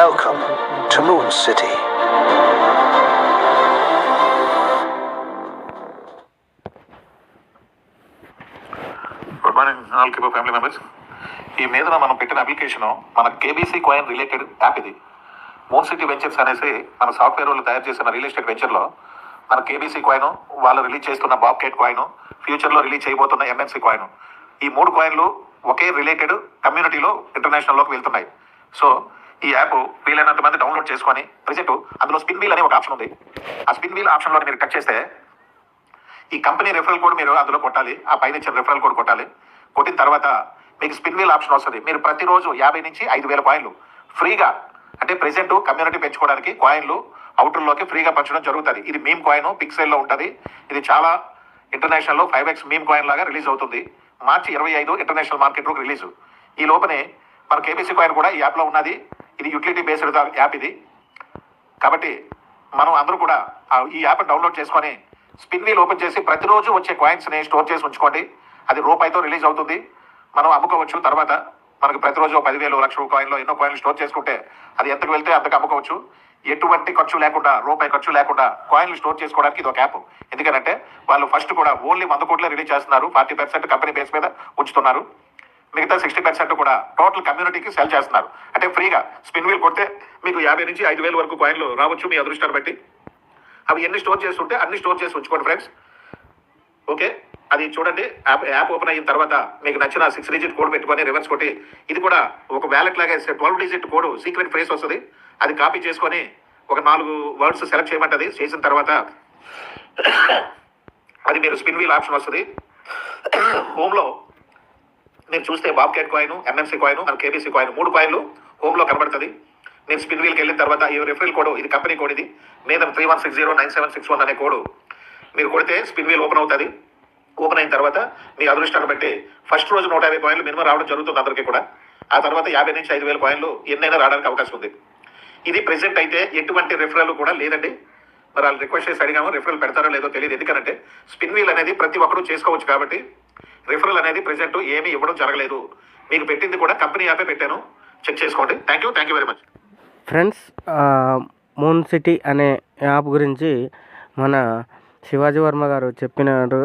Welcome to Moon City. Good morning all family members ఈ మీద మనం పెట్టిన అప్లికేషన్ మన కేబీసీ కాయిన్ రిలేటెడ్ యాప్ ఇది. మోన్ సిటీ వెంచర్స్ అనేసి మన సాఫ్ట్వేర్ వాళ్ళు తయారు చేసిన రియల్ ఎస్టేట్ వెంచర్లో మన కేబీసీ కాయిన్ వాళ్ళు రిలీజ్ చేస్తున్న బాబ్కేట్ కాయిన్ ఫ్యూచర్లో రిలీజ్ చేయబోతున్న ఎంఎన్సీ కాయిన్ ఈ మూడు కాయిన్లు ఒకే రిలేటెడ్ కమ్యూనిటీలో ఇంటర్నేషనల్లోకి వెళ్తున్నాయి. సో ఈ యాప్ వీలైనంత మంది డౌన్లోడ్ చేసుకొని ప్రజెంట్ అందులో స్పిన్ వీల్ అనే ఒక ఆప్షన్ ఉంది. ఆ స్పిన్ వీల్ ఆప్షన్లో మీరు టచ్ చేస్తే ఈ కంపెనీ రెఫరల్ కోడ్ మీరు అందులో కొట్టాలి ఆ పైన ఇచ్చిన రెఫరల్ కోడ్ కొట్టాలి. కొట్టిన తర్వాత మీకు స్పిన్ వీల్ ఆప్షన్ వస్తుంది. మీరు ప్రతిరోజు యాభై నుంచి ఐదు వేల కాయిన్లు ఫ్రీగా అంటే ప్రెసెంట్ కమ్యూనిటీ పెంచుకోవడానికి కాయిన్లు అవుటర్లోకి ఫ్రీగా పంచడం జరుగుతుంది. ఇది మీమ్ కాయిన్ పిక్సెల్లో ఉంటుంది. ఇది చాలా ఇంటర్నేషనల్లో ఫైవ్ ఎక్స్ మీమ్ కాయిన్ లాగా రిలీజ్ అవుతుంది. మార్చి ఇరవై ఐదు ఇంటర్నేషనల్ మార్కెట్లోకి రిలీజ్ ఈ లోపనే మన కేబీసీ కాయిన్ కూడా ఈ యాప్లో ఉన్నది. ఇది యూటిలిటీ బేస్డ్ యాప్ ఇది. కాబట్టి మనం అందరూ కూడా ఈ యాప్ డౌన్లోడ్ చేసుకొని స్పిన్ వీల్ ఓపెన్ చేసి ప్రతిరోజు వచ్చే కాయిన్స్ని స్టోర్ చేసి ఉంచుకోండి. అది రూపాయితో రిలీజ్ అవుతుంది. మనం అమ్ముకోవచ్చు. తర్వాత మనకు ప్రతిరోజు పదివేలు లక్ష కాయిన్లో ఎన్నో కాయిన్లు స్టోర్ చేసుకుంటే అది ఎంతకు వెళ్తే అంతకు అమ్ముకోవచ్చు. ఎటువంటి ఖర్చు లేకుండా రూపాయి ఖర్చు లేకుండా కాయిన్లు స్టోర్ చేసుకోవడానికి ఇది ఒక యాప్ ఎందుకంటే వాళ్ళు ఫస్ట్ కూడా ఓన్లీ వంద కోట్లే రిలీజ్ చేస్తున్నారు. ఫార్టీ పర్సెంట్ కంపెనీ బేస్ మీద ఉంచుతున్నారు. మిగతా సిక్స్టీ పర్సెంట్ కూడా టోటల్ కమ్యూనిటీకి సెల్ చేస్తున్నారు. అంటే ఫ్రీగా స్పిన్ వీల్ కొడితే మీకు యాభై నుంచి ఐదు వేల వరకు కాయిన్లు రావచ్చు మీ అదృష్టాన్ని బట్టి. అవి ఎన్ని స్టోర్ చేస్తుంటే అన్ని స్టోర్ చేసి ఉంచుకోండి ఫ్రెండ్స్ ఓకే? అది చూడండి. యాప్ యాప్ ఓపెన్ అయిన తర్వాత మీకు నచ్చిన సిక్స్ డిజిట్ కోడ్ పెట్టుకొని రివర్స్ కొట్టి ఇది కూడా ఒక వ్యాలెట్ లాగా twelve digit code secret phrase వస్తుంది. అది కాపీ చేసుకొని ఒక నాలుగు వర్డ్స్ సెలెక్ట్ చేయమంటది. చేసిన తర్వాత అది మీరు స్పిన్ వీల్ ఆప్షన్ వస్తుంది. హోమ్లో నేను చూస్తే bob cat coin MMC coin మన కేబీసీ కాయిన్ మూడు కాయిన్లు హోమ్లో కనబడుతుంది. నేను స్పిన్ వీల్కి వెళ్ళిన తర్వాత ఈ రెఫరల్ కోడ్ ఇది కంపెనీ కోడ్ ఇది. మీద three one six zero nine seven six one అనే కోడ్ మీరు కొడితే స్పిన్ వీల్ ఓపెన్ అవుతుంది. ఓపెన్ అయిన తర్వాత మీ అదృష్టాన్ని బట్టి ఫస్ట్ రోజు నూట యాభై పాయింట్లు మినిమం రావడం జరుగుతుంది అందరికీ కూడా. ఆ తర్వాత యాభై నుంచి ఐదు వేల పాయింట్లు ఎన్నైనా రావడానికి అవకాశం ఉంది. ఇది ప్రెసెంట్ అయితే ఎటువంటి రిఫరల్ కూడా లేదండి. మరి వాళ్ళు రిక్వెస్ట్ చేసి అడిగాము రిఫరల్ పెడతారో లేదో తెలియదు. ఎందుకంటే స్పిన్ వీల్ అనేది ప్రతి ఒక్కరూ చేసుకోవచ్చు కాబట్టి రిఫరల్ అనేది ప్రజెంట్ ఏమీ ఇవ్వడం జరగలేదు. మీకు పెట్టింది కూడా కంపెనీ యాపే పెట్టాను. చెక్ చేసుకోండి. Thank you thank you very much friends Moon City అనే యాప్ గురించి మన శివాజీ వర్మ గారు చెప్పినారు.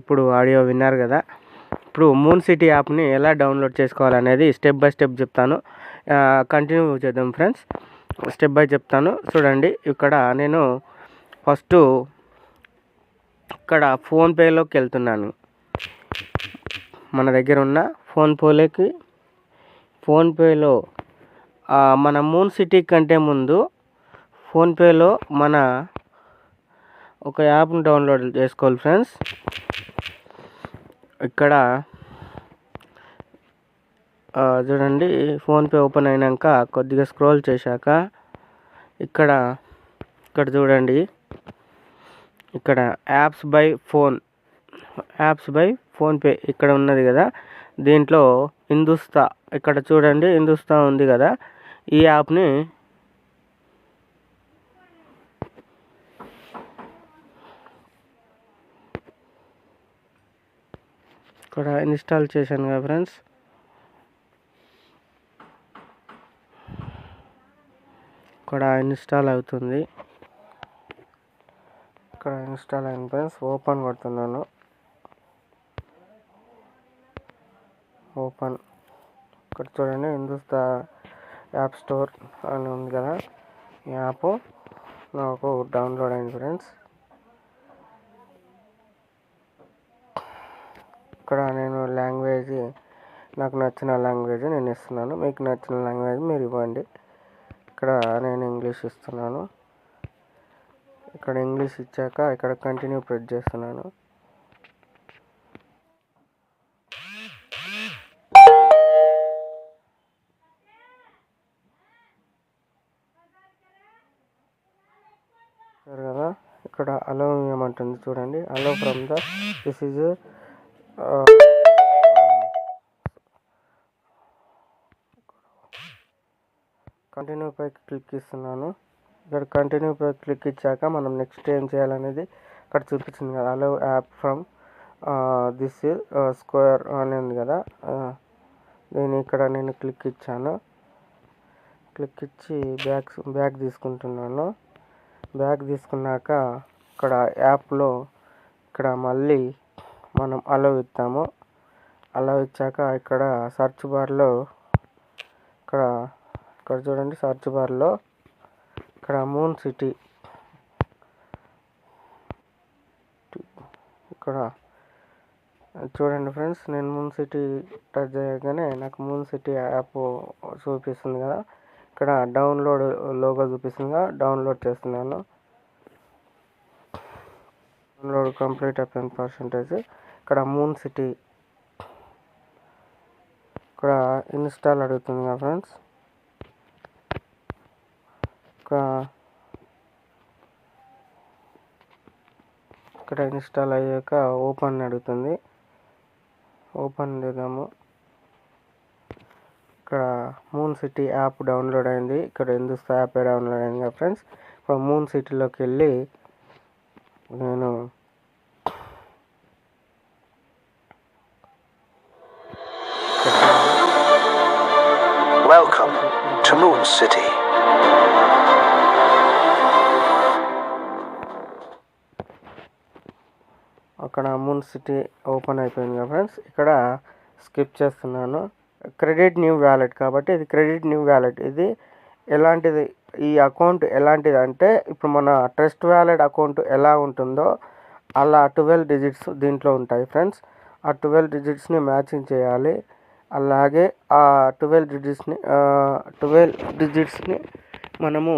ఇప్పుడు ఆడియో విన్నారు కదా. ఇప్పుడు మూన్ సిటీ యాప్ని ఎలా డౌన్లోడ్ చేసుకోవాలనేది స్టెప్ బై స్టెప్ చెప్తాను. కంటిన్యూ చేద్దాం ఫ్రెండ్స్. స్టెప్ బై చెప్తాను. చూడండి ఇక్కడ నేను ఫస్ట్ ఇక్కడ ఫోన్పేలోకి వెళ్తున్నాను. మన దగ్గర ఉన్న ఫోన్పేలోకి ఫోన్పేలో మన మూన్ సిటీ కంటే ముందు ఫోన్పేలో మన ఒక యాప్ని డౌన్లోడ్ చేసుకోవాలి ఫ్రెండ్స్. ఇక్కడ చూడండి ఫోన్పే ఓపెన్ అయినాక కొద్దిగా స్క్రోల్ చేశాక ఇక్కడ ఇక్కడ చూడండి. ఇక్కడ apps by phone apps by PhonePe ఇక్కడ ఉన్నది కదా. దీంట్లో హిందుస్తా ఇక్కడ చూడండి హిందుస్తా ఉంది కదా. ఈ యాప్ని ఇక్కడ ఇన్స్టాల్ చేశాను కదా ఫ్రెండ్స్. ఇక్కడ ఇన్స్టాల్ అవుతుంది. ఇక్కడ ఇన్స్టాల్ అయింది ఫ్రెండ్స్. ఓపెన్ కొడుతున్నాను. ఓపెన్. ఇక్కడ చూడండి హిందుస్తా యాప్ స్టోర్ అని ఉంది కదా. ఈ యాప్ నాకు డౌన్లోడ్ అయింది ఫ్రెండ్స్. ఇక్కడ నేను లాంగ్వేజ్ నాకు నచ్చిన లాంగ్వేజ్ నేను ఇస్తున్నాను. మీకు నచ్చిన లాంగ్వేజ్ మీరు ఇవ్వండి. ఇక్కడ నేను ఇంగ్లీష్ ఇస్తున్నాను. ఇక్కడ ఇంగ్లీష్ ఇచ్చాక ఇక్కడ కంటిన్యూ ప్రెస్ చేస్తున్నాను. ఇక్కడ అలో ఏమంటుంది చూడండి. Allow from the this is continue pi click ఇస్తున్నాను. ఇక్కడ కంటిన్యూ పై క్లిక్ ఇచ్చాక మనం నెక్స్ట్ ఏం చేయాలనేది ఇక్కడ చూపించింది కదా. Allow app from this square అని ఉంది కదా. నేను దీన్ని ఇక్కడ నేను క్లిక్ ఇచ్చాను. క్లిక్ ఇచ్చి బ్యాక్ బ్యాక్ తీసుకుంటున్నాను. బ్యాక్ తీసుకున్నాక ఇక్కడ యాప్లో ఇక్కడ మళ్ళీ మనం అలవ్ ఇస్తాము అలవ్ ఇచ్చాక ఇక్కడ సర్చ్ బార్లో ఇక్కడ ఇక్కడ చూడండి సర్చ్ బార్లో ఇక్కడ మూన్ సిటీ ఇక్కడ చూడండి ఫ్రెండ్స్ నేను మూన్ సిటీ టచ్ చేయగానే నాకు మూన్ సిటీ యాప్ చూపిస్తుంది కదా. ఇక్కడ డౌన్లోడ్ లోగో చూపిస్తుంది కదా డౌన్లోడ్ చేస్తున్నాను. డౌన్లోడ్ కంప్లీట్ అయిపోయిన పర్సంటేజ్ ఇక్కడ మూన్ సిటీ ఇక్కడ ఇన్స్టాల్ అడుగుతుంది కదా ఫ్రెండ్స్ ఇక్కడ ఇక్కడ ఇన్స్టాల్ అయ్యాక ఓపెన్ అడుగుతుంది. ఓపెన్ చేద్దాము. ఇక్కడ మూన్ సిటీ యాప్ డౌన్లోడ్ అయింది. ఇక్కడ హిందుస్థా యాప్ డౌన్లోడ్ అయింది కదా ఫ్రెండ్స్ ఇప్పుడు మూన్ సిటీలోకి వెళ్ళి నేను Welcome to Moon City. అక్కడ మూన్ సిటీ ఓపెన్ అయిపోయింది ఫ్రెండ్స్ ఇక్కడ స్కిప్ చేస్తున్నాను. క్రెడిట్ న్యూ వ్యాలెట్ కాబట్టి ఇది క్రెడిట్ న్యూ వ్యాలెట్ ఇది ఎలాంటిది? ఈ అకౌంట్ ఎలాంటిది అంటే ఇప్పుడు మన ట్రస్ట్ వ్యాలెట్ అకౌంట్ ఎలా ఉంటుందో అలా ట్వెల్వ్ డిజిట్స్ దీంట్లో ఉంటాయి ఫ్రెండ్స్. ఆ ట్వెల్వ్ డిజిట్స్ని మ్యాచింగ్ చేయాలి. అలాగే ఆ ట్వెల్వ్ డిజిట్స్ని ట్వెల్వ్ డిజిట్స్ని మనము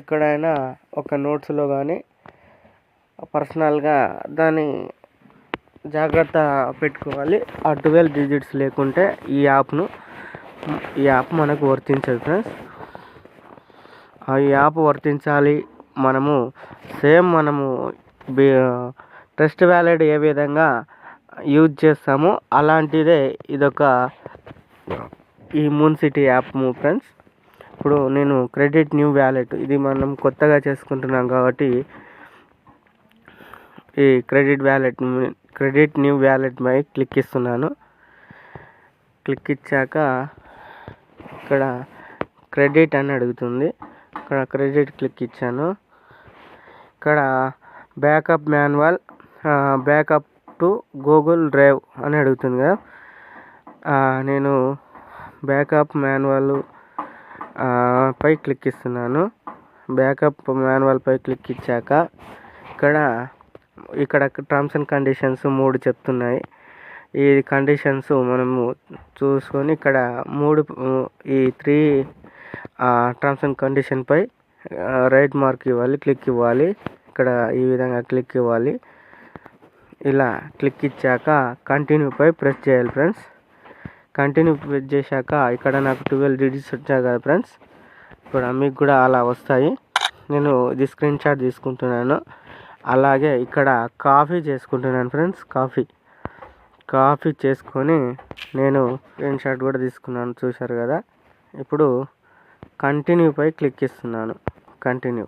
ఎక్కడైనా ఒక నోట్స్లో కానీ పర్సనల్గా దాని జాగ్రత్త పెట్టుకోవాలి. ఆ ట్వెల్వ్ డిజిట్స్ లేకుంటే ఈ యాప్ను ఈ యాప్ మనకు వర్తించదు ఫ్రెండ్స్. ఆ యాప్ వర్తించాలి. మనము సేమ్ మనము ట్రస్ట్ వ్యాలెట్ ఏ విధంగా యూజ్ చేస్తామో అలాంటిదే ఇదొక ఈ మూన్ సిటీ యాప్ ఫ్రెండ్స్. ఇప్పుడు నేను క్రెడిట్ న్యూ వ్యాలెట్ ఇది మనం కొత్తగా చేసుకుంటున్నాం కాబట్టి ఈ credit wallet credit new wallet పై క్లిక్ ఇస్తున్నాను క్లిక్ ఇచ్చాక ఇక్కడ క్రెడిట్ అని అడుగుతుంది. ఇక్కడ క్రెడిట్ క్లిక్ ఇచ్చాను. ఇక్కడ backup manual backup to Google Drive అని అడుగుతుంది కదా. నేను బ్యాకప్ మాన్యువల్ పై క్లిక్ ఇస్తున్నాను. బ్యాకప్ మాన్యువల్ పై క్లిక్ ఇచ్చాక ఇక్కడ ఇక్కడ టర్మ్స్ అండ్ కండిషన్స్ మూడు చెప్తున్నాయి. ఈ కండిషన్స్ మనము చూసుకొని ఇక్కడ మూడు ఈ త్రీ టర్మ్స్ అండ్ కండిషన్పై రైట్ మార్క్ ఇవ్వాలి క్లిక్ ఇవ్వాలి. ఇక్కడ ఈ విధంగా క్లిక్ ఇవ్వాలి. ఇలా క్లిక్ ఇచ్చాక కంటిన్యూపై ప్రెస్ చేయాలి ఫ్రెండ్స్ కంటిన్యూ ప్రెస్ చేశాక ఇక్కడ నాకు ట్వెల్వ్ డిజిట్స్ వచ్చాయి కదా ఫ్రెండ్స్ ఇక్కడ మీకు కూడా అలా వస్తాయి. నేను ఇది స్క్రీన్ షాట్ తీసుకుంటున్నాను. అలాగే ఇక్కడ కాఫీ చేసుకుంటున్నాను ఫ్రెండ్స్ కాఫీ. కాఫీ చేసుకొని నేను స్క్రీన్ షాట్ కూడా తీసుకున్నాను చూశారు కదా. ఇప్పుడు కంటిన్యూపై క్లిక్ ఇస్తున్నాను. కంటిన్యూ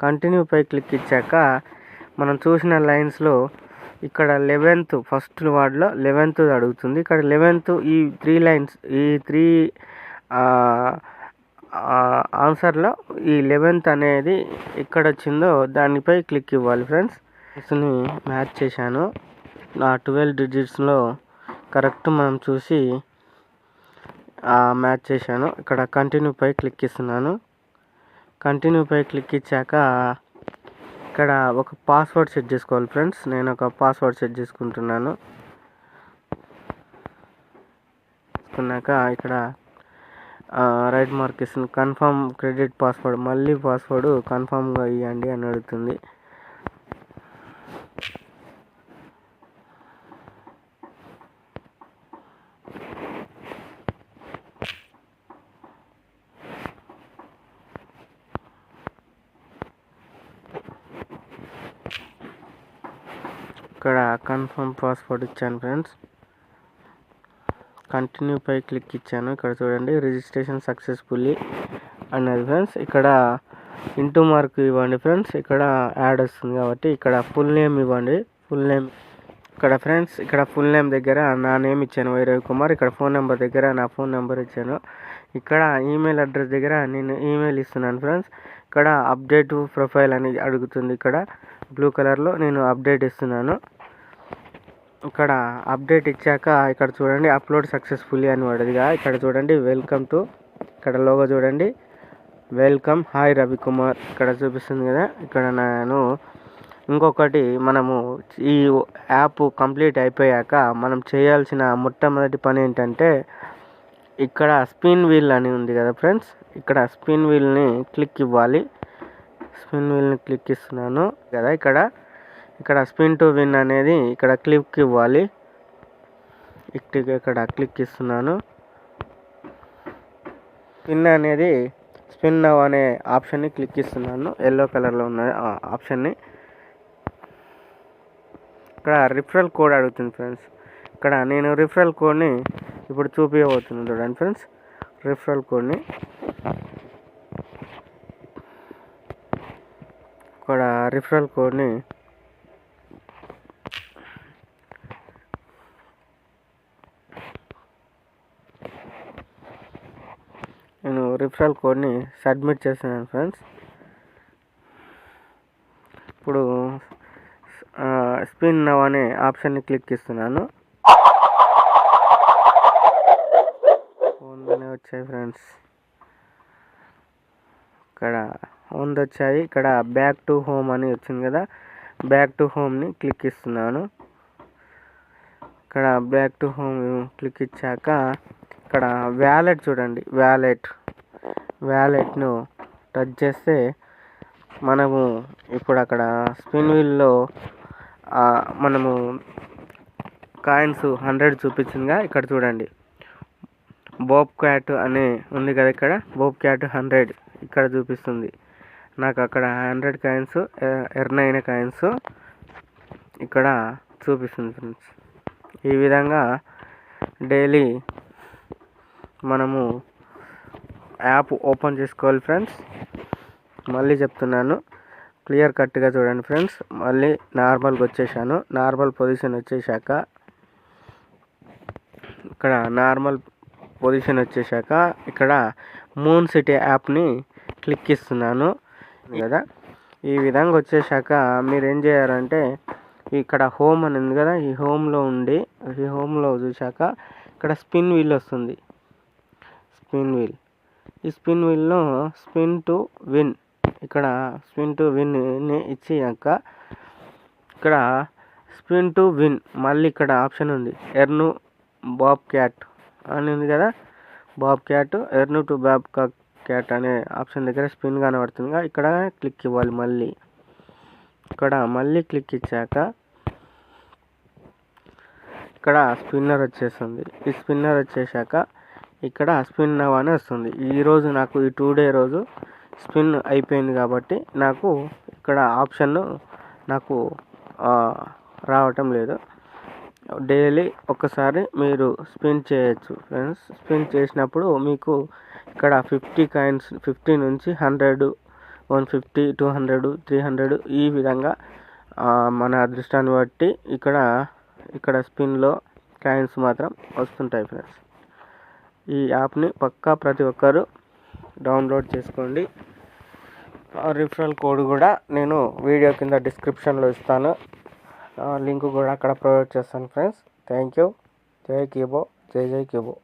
కంటిన్యూపై క్లిక్ ఇచ్చాక మనం చూసిన లైన్స్లో ఇక్కడ లెవెన్త్ ఫస్ట్ వార్డ్లో లెవెన్త్ అడుగుతుంది. ఇక్కడ లెవెన్త్ ఈ త్రీ లైన్స్ ఈ త్రీ ఆన్సర్లో ఈ లెవెన్త్ అనేది ఎక్కడ వచ్చిందో దానిపై క్లిక్ ఇవ్వాలి ఫ్రెండ్స్ని మ్యాచ్ చేశాను. నా ట్వెల్వ్ డిజిట్స్లో కరెక్ట్ మనం చూసి మ్యాచ్ చేశాను. ఇక్కడ కంటిన్యూ పై క్లిక్ ఇస్తున్నాను కంటిన్యూ పై క్లిక్ ఇచ్చాక ఇక్కడ ఒక పాస్వర్డ్ సెట్ చేసుకోవాలి ఫ్రెండ్స్. నేను ఒక పాస్వర్డ్ సెట్ చేసుకుంటున్నాను. చేసుకున్నాక ఇక్కడ రైట్ మార్క్ ఇస్తుంది. కన్ఫర్మ్ క్రెడిట్ పాస్వర్డ్ మళ్ళీ పాస్వర్డ్ కన్ఫర్మ్గా ఇవ్వండి అని అడుగుతుంది ఇక్కడ కన్ఫర్మ్ పాస్వర్డ్ ఇచ్చాను ఫ్రెండ్స్. కంటిన్యూ పై క్లిక్ ఇచ్చాను. ఇక్కడ చూడండి రిజిస్ట్రేషన్ సక్సెస్ఫుల్లీ అనేది ఫ్రెండ్స్. ఇక్కడ ఇంటూ మార్క్ ఇవ్వండి ఫ్రెండ్స్. ఇక్కడ యాడ్ వస్తుంది కాబట్టి ఇక్కడ ఫుల్ నేమ్ ఇవ్వండి. ఫుల్ నేమ్ ఇక్కడ ఫ్రెండ్స్ ఇక్కడ ఫుల్ నేమ్ దగ్గర నా నేమ్ ఇచ్చాను వైరవి కుమార్. ఇక్కడ ఫోన్ నెంబర్ దగ్గర నా ఫోన్ నెంబర్ ఇచ్చాను. ఇక్కడ ఈమెయిల్ అడ్రస్ దగ్గర నేను ఈమెయిల్ ఇస్తున్నాను ఫ్రెండ్స్. ఇక్కడ అప్డేట్ ప్రొఫైల్ అని అడుగుతుంది ఇక్కడ. బ్లూ కలర్లో నేను అప్డేట్ ఇస్తున్నాను. ఇక్కడ అప్డేట్ ఇచ్చాక ఇక్కడ చూడండి అప్లోడ్ సక్సెస్ఫుల్లీ అని పడదిగా ఇక్కడ చూడండి వెల్కమ్ టు ఇక్కడ లోగో చూడండి. వెల్కమ్ హాయ్ రవికుమార్ ఇక్కడ చూపిస్తుంది కదా. ఇక్కడ నేను ఇంకొకటి మనము ఈ యాప్ కంప్లీట్ అయిపోయాక మనం చేయాల్సిన మొట్టమొదటి పని ఏంటంటే ఇక్కడ స్పిన్ వీల్ అని ఉంది కదా ఫ్రెండ్స్ ఇక్కడ స్పిన్ వీల్ని క్లిక్ ఇవ్వాలి. స్పిన్ వీల్ని క్లిక్ ఇస్తున్నాను కదా ఇక్కడ. ఇక్కడ స్పిన్ టు విన్ అనేది ఇక్కడ క్లిక్ ఇవ్వాలి. ఇక్కడ క్లిక్ ఇస్తున్నాను. స్పిన్ అనేది స్పిన్ నవ్ అనే ఆప్షన్ని క్లిక్ ఇస్తున్నాను. ఎల్లో కలర్లో ఉన్న ఆప్షన్ని ఇక్కడ రిఫరల్ కోడ్ అడుగుతుంది ఫ్రెండ్స్ ఇక్కడ నేను రిఫరల్ కోడ్ని ఇప్పుడు చూపించబోతున్నాను చూడండి ఫ్రెండ్స్ రిఫరల్ కోడ్ని ఇక్కడ రిఫరల్ కోడ్ని నేను కొన్ని కోడ్ని సబ్మిట్ చేస్తున్నాను ఫ్రెండ్స్. ఇప్పుడు స్పిన్ నవ్ అనే ఆప్షన్ని క్లిక్ ఇస్తున్నాను ఫోన్లోనే వచ్చాయి ఫ్రెండ్స్. ఇక్కడ వంద వచ్చాయి. ఇక్కడ బ్యాక్ టు హోమ్ అని వచ్చింది కదా బ్యాక్ టు హోమ్ని క్లిక్ ఇస్తున్నాను ఇక్కడ బ్యాక్ టు హోమ్ క్లిక్ ఇచ్చాక ఇక్కడ వ్యాలెట్ చూడండి వ్యాలెట్. వ్యాలెట్ను టచ్ చేస్తే మనము ఇప్పుడు అక్కడ స్పిన్ వీల్లో మనము కాయిన్స్ హండ్రెడ్ చూపించిందిగా ఇక్కడ చూడండి. బోబ్ క్యాట్ అనే ఉంది కదా ఇక్కడ? బోబ్ క్యాట్ హండ్రెడ్ ఇక్కడ చూపిస్తుంది. నాకు అక్కడ హండ్రెడ్ కాయిన్స్ ఎర్న్ అయిన కాయిన్స్ ఇక్కడ చూపిస్తుంది ఫ్రెండ్స్. ఈ విధంగా డైలీ మనము యాప్ ఓపెన్ చేసుకోవాలి ఫ్రెండ్స్. మళ్ళీ చెప్తున్నాను. క్లియర్ కట్గా చూడండి ఫ్రెండ్స్. మళ్ళీ నార్మల్గా వచ్చేసాను. నార్మల్ పొజిషన్ వచ్చేసాక ఇక్కడ నార్మల్ పొజిషన్ వచ్చేసాక ఇక్కడ మూన్ సిటీ యాప్ని క్లిక్ ఇస్తున్నాను కదా. ఈ విధంగా వచ్చేసాక మీరు ఏం చేయాలంటే ఇక్కడ హోమ్ అని ఉంది కదా ఈ హోమ్లో ఉండి ఈ హోమ్లో చూశాక ఇక్కడ స్పిన్ వీల్ వస్తుంది. Spin wheel. ఈ స్పిన్ వీల్లో స్పిన్ టు విన్. ఇక్కడ స్పిన్ టు విన్ ఇచ్చాక ఇక్కడ స్పిన్ టు విన్. మళ్ళీ ఇక్కడ ఆప్షన్ ఉంది. ఎర్ను బాబ్ క్యాట్ అని ఉంది కదా? Bob cat earn to bob cat అనే ఆప్షన్ దగ్గర స్పిన్ కనబడుతుంది ఇక్కడ క్లిక్ ఇవ్వాలి మళ్ళీ. ఇక్కడ మళ్ళీ క్లిక్ ఇచ్చాక ఇక్కడ స్పిన్నర్ వచ్చేస్తుంది ఈ స్పిన్నర్ వచ్చేసాక ఇక్కడ స్పిన్ నవ్ అని వస్తుంది ఈరోజు నాకు ఈ టూ డే రోజు స్పిన్ అయిపోయింది కాబట్టి నాకు ఇక్కడ ఆప్షన్ నాకు రావటం లేదు. డైలీ ఒకసారి మీరు స్పిన్ చేయొచ్చు ఫ్రెండ్స్. స్పిన్ చేసినప్పుడు మీకు ఇక్కడ ఫిఫ్టీ కాయిన్స్ ఫిఫ్టీ నుంచి hundred one fifty two hundred three hundred ఈ విధంగా మన అదృష్టాన్ని బట్టి ఇక్కడ ఇక్కడ స్పిన్లో కాయిన్స్ మాత్రం వస్తుంటాయి ఫ్రెండ్స్. ఈ యాప్ని పక్కా ప్రతి ఒక్కరు డౌన్లోడ్ చేసుకోండి. రిఫరల్ కోడ్ కూడా నేను వీడియో కింద డిస్క్రిప్షన్లో ఇస్తాను. లింక్ కూడా అక్కడ ప్రొవైడ్ చేస్తాను ఫ్రెండ్స్. థ్యాంక్ యూ జై కీబో. జై జై కీబో.